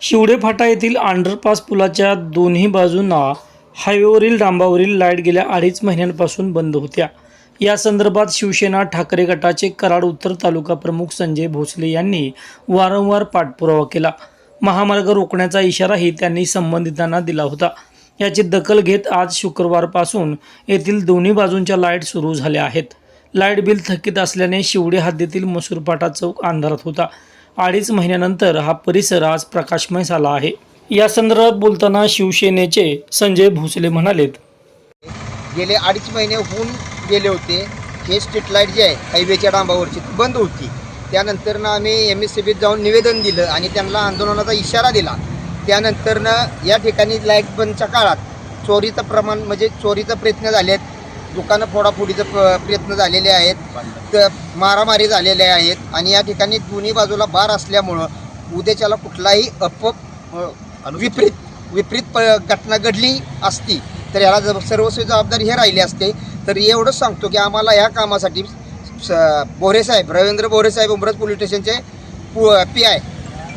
शिवडे फाटा येथील अंडरपास पुलाच्या दोन्ही बाजूंना हायवेवरील डांबावरील लाइट गेल्या अडीच महिन्यांपासून बंद होत्या. या संदर्भात शिवसेना ठाकरे गटाचे कराड उत्तर तालुका प्रमुख संजय भोसले यांनी वारंवार पाठपुरावा केला. महामार्ग रोखण्याचा इशाराही त्यांनी संबंधितांना दिला होता. याची दखल घेत आज शुक्रवारपासून येथील दोन्ही बाजूंच्या लाइट सुरू झाल्या आहेत. लाइट बिल थकीत असल्याने शिवडे हद्दीतील मसूरपाटा चौक अंधारात होता. अडीच महिन्यानंतर हा परिसर आज प्रकाशमय झाला आहे. या संदर्भात बोलताना शिवसेनेचे संजय भोसले म्हणालेत. गेले अडीच महिने होऊन गेले होते. हे स्ट्रीट लाइट जे आहे हायवेच्या डांबावरची बंद होती. त्यानंतरनं आम्ही एम एस सी बीत जाऊन निवेदन दिलं आणि त्यांना आंदोलनाचा इशारा दिला. त्यानंतरनं या ठिकाणी लाइट बंदच्या काळात चोरीचं प्रमाण म्हणजे चोरीचा प्रयत्न झाले आहेत दुकानं फोडाफोडीचं प- प्रयत्न झालेले आहेत. तर मारामारी झालेल्या आहेत. आणि या ठिकाणी दोन्ही बाजूला बार असल्यामुळं उद्याच्याला कुठलाही अप विपरीत विपरीत प घटना घडली असती तर याला जब सर्वस्वी जबाबदारी हे राहिली असते. तर एवढंच सांगतो की आम्हाला ह्या कामासाठी स- बोरेसाहेब रवींद्र बोरेसाहेब उमरज पोलीस स्टेशनचे पु पी आय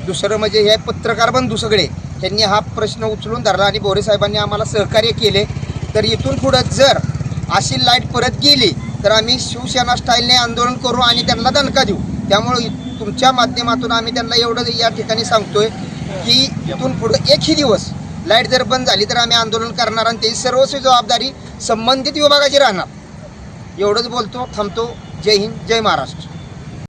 दुसरं म्हणजे हे पत्रकार बंधू सगळे त्यांनी हा प्रश्न उचलून धरला आणि बोरेसाहेबांनी आम्हाला सहकार्य केले. तर इथून पुढं जर अशी लाइट परत गेली तर आम्ही शिवसेना स्टाईलने आंदोलन करू आणि त्यांना दणका देऊ. त्यामुळे तुमच्या माध्यमातून आम्ही त्यांना एवढं या ठिकाणी सांगतोय की इथून पुढं एकही दिवस लाइट जर बंद झाली तर आम्ही आंदोलन करणार आणि त्याची सर्वस्वी जबाबदारी संबंधित विभागाची राहणार. एवढंच बोलतो थांबतो. जय हिंद जय महाराष्ट्र.